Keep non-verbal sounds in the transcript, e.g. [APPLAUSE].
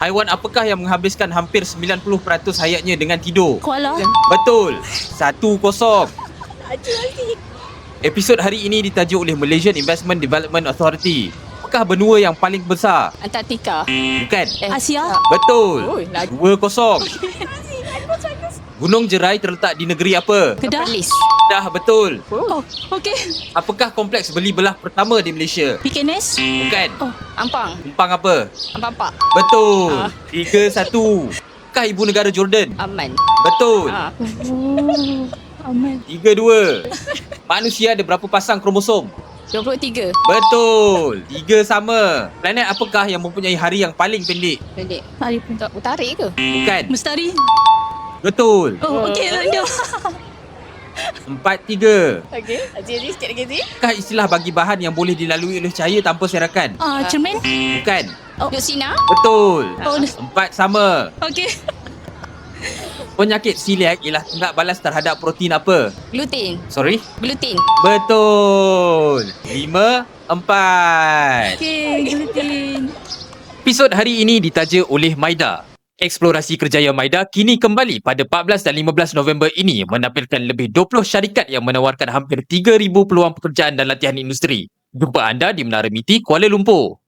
Haiwan apakah yang menghabiskan hampir 90% hayatnya dengan tidur? Koala. Betul. Satu kosong. Episod hari ini ditajuk oleh Malaysian Investment Development Authority. Apakah benua yang paling besar? Antartika. Bukan. Eh, Asia. Betul. Dua kosong. [LAUGHS] Gunung Jerai terletak di negeri apa? Kedah. Perlis. Dah betul. Oh, okey. Apakah kompleks beli belah pertama di Malaysia? PKNS. Bukan. Oh. Ampang. Kumpang apa? Ampak-ampak. Betul. Ah. Tiga satu. Apakah ibu negara Jordan? Aman. Betul. Ah. Oh. Aman. Tiga dua. Manusia ada berapa pasang kromosom? 23. Betul. Tiga sama. Planet apakah yang mempunyai hari yang paling pendek? Pendek. Hari pun. Untuk utarik ke? Bukan. Mustari. Betul. Oh, okey. Jom. Empat tiga. Okey. Haji Haji sikit lagi Haji. Apakah istilah bagi bahan yang boleh dilalui oleh cahaya tanpa serakan? Ah, cermin. Bukan. Duk Sina. Betul. Oh, Empat sama. okey. Penyakit celiac ialah tunggak balas terhadap protein apa? Gluten. Sorry? Gluten. Betul. Lima, empat. Okey, gluten. Episod hari ini ditaja oleh Maida. Eksplorasi kerjaya Maida kini kembali pada 14 dan 15 November ini menampilkan lebih 20 syarikat yang menawarkan hampir 3,000 peluang pekerjaan dan latihan industri. Jumpa anda di Menara MITI Kuala Lumpur.